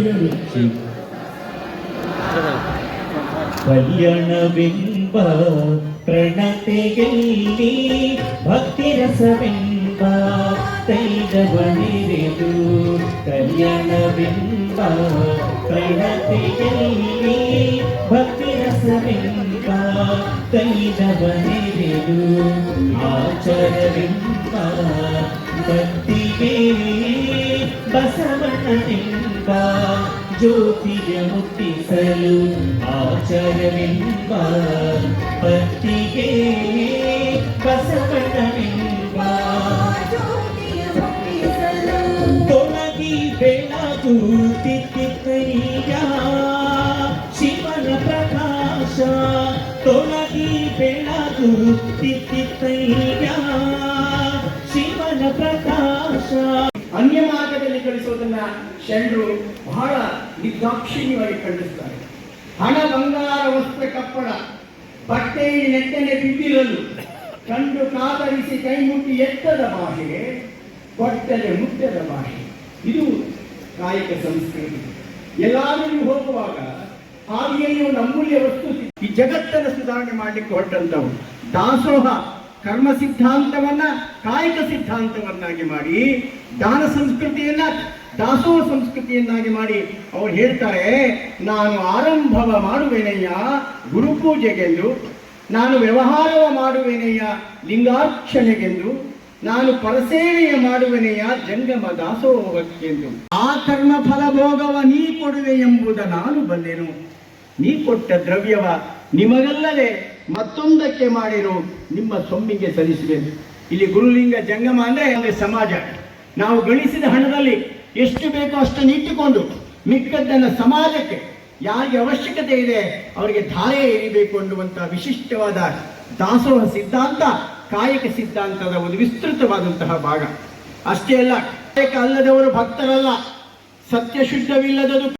ಹೇಳ್ತಿದ್ದಾರೆ ಕಲ್ಯಾಣವೆಂಬ ಪ್ರಣತೆಯಲ್ಲಿ ಭಕ್ತಿರಸವೆಂಬ ತೈದವನಿರೆದು ಕಲ್ಯಾಣವೆಂಬ ಪ್ರಣತೆಯಲ್ಲಿ ಭಕ್ತಿರಸವೆಂಬ ತೈಲವನಿರೆದು ಆಚಾರವೆಂಬ ಭಕ್ತಿಗೆ ಬಸವಣ್ಣನೆಂಬ ಜ್ಯೋತಿಯ ಮುಟ್ಟಿಸಲು ಆಚಾರವೆಂಬ ಭಕ್ತಿಗೆ ತೊಲಗಿ ಬೆಳಗುರು ತಿತ್ತಿತ್ತೈಯ ಶಿವನ ಪ್ರಕಾಶ. ಅನ್ಯ ಮಾರ್ಗದಲ್ಲಿ ಕಳಿಸೋದನ್ನ ಶರಣರು ಬಹಳ ನಿರ್ದಾಕ್ಷಿಣ್ಯವಾಗಿ ಖಂಡಿಸ್ತಾರೆ. ಹಣ, ಬಂಗಾರ, ವಸ್ತ್ರ ಕಪ್ಪಳ ಬಟ್ಟೆ ನೆಟ್ಟನೆ ಬಿದ್ದಿರಲು ಕಂಡು ಕಾತರಿಸಿ ಕೈ ಮುಟ್ಟಿ ಎತ್ತದ ಭಾಷೆ ಕೊಟ್ಟಲೆ ಮುಟ್ಟದ ಭಾಷೆ ಇದು ಕಾಯಕ ಸಂಸ್ಕೃತಿ. ಎಲ್ಲಾದರೂ ಹೋಗುವಾಗ ಹಾಗೆಯೂ ಅಮೂಲ್ಯ ವಸ್ತು ಈ ಜಗತ್ತನ್ನು ಸುಧಾರಣೆ ಮಾಡಲಿಕ್ಕೆ ಹೊರಟಂತವು ದಾಸೋಹ ಕರ್ಮ ಸಿದ್ಧಾಂತವನ್ನ ಕಾಯಕ ಸಿದ್ಧಾಂತವನ್ನಾಗಿ ಮಾಡಿ, ದಾನ ಸಂಸ್ಕೃತಿಯನ್ನ ದಾಸೋಹ ಸಂಸ್ಕೃತಿಯನ್ನಾಗಿ ಮಾಡಿ ಅವ್ರು ಹೇಳ್ತಾರೆ, ನಾನು ಆರಂಭವ ಮಾಡುವೆನಯ್ಯ, ಗುರುಪೂಜೆಗೆಂದು, ನಾನು ವ್ಯವಹಾರವ ಮಾಡುವೆನಯ್ಯ, ಲಿಂಗಾರ್ಚನೆಗೆಂದು, ನಾನು ಪರಸೇವೆಯ ಮಾಡುವೆನೆಯ ಜಂಗಮ ದಾಸೋಹಕ್ಕೆಂದು ಆ ಕರ್ಮ ಫಲಭೋಗವ ನೀ ಕೊಡುವೆ ಎಂಬುದ ನಾನು ಬಲ್ಲೆನು. ನೀ ಕೊಟ್ಟ ದ್ರವ್ಯವ ನಿಮಗಲ್ಲದೆ ಮತ್ತೊಂದಕ್ಕೆ ಮಾಡಿರು ನಿಮ್ಮ ಸೊಮ್ಮಿಗೆ ಸಲ್ಲಿಸಬೇಕು ಇಲ್ಲಿ ಗುರುಲಿಂಗ ಜಂಗಮ ಅಂದ್ರೆ ಅಂದ್ರೆ ಸಮಾಜ. ನಾವು ಗಳಿಸಿದ ಹಣದಲ್ಲಿ ಎಷ್ಟು ಬೇಕೋ ಅಷ್ಟನ್ನು ಇಟ್ಟುಕೊಂಡು ಮಿಕ್ಕದ್ದನ್ನು ಸಮಾಜಕ್ಕೆ ಯಾರಿಗೆ ಅವಶ್ಯಕತೆ ಇದೆ ಅವರಿಗೆ ಧಾರೆ ಎರಿಬೇಕು ಅನ್ನುವಂತಹ ವಿಶಿಷ್ಟವಾದ ದಾಸೋಹ ಸಿದ್ಧಾಂತ, ಕಾಯಕ ಸಿದ್ಧಾಂತದ ಒಂದು ವಿಸ್ತೃತವಾದಂತಹ ಭಾಗ. ಅಷ್ಟೇ ಅಲ್ಲ ಕಾಯಕ ಅಲ್ಲದವರು ಭಕ್ತರಲ್ಲ ಸತ್ಯ ಶುದ್ಧವಿಲ್ಲದದು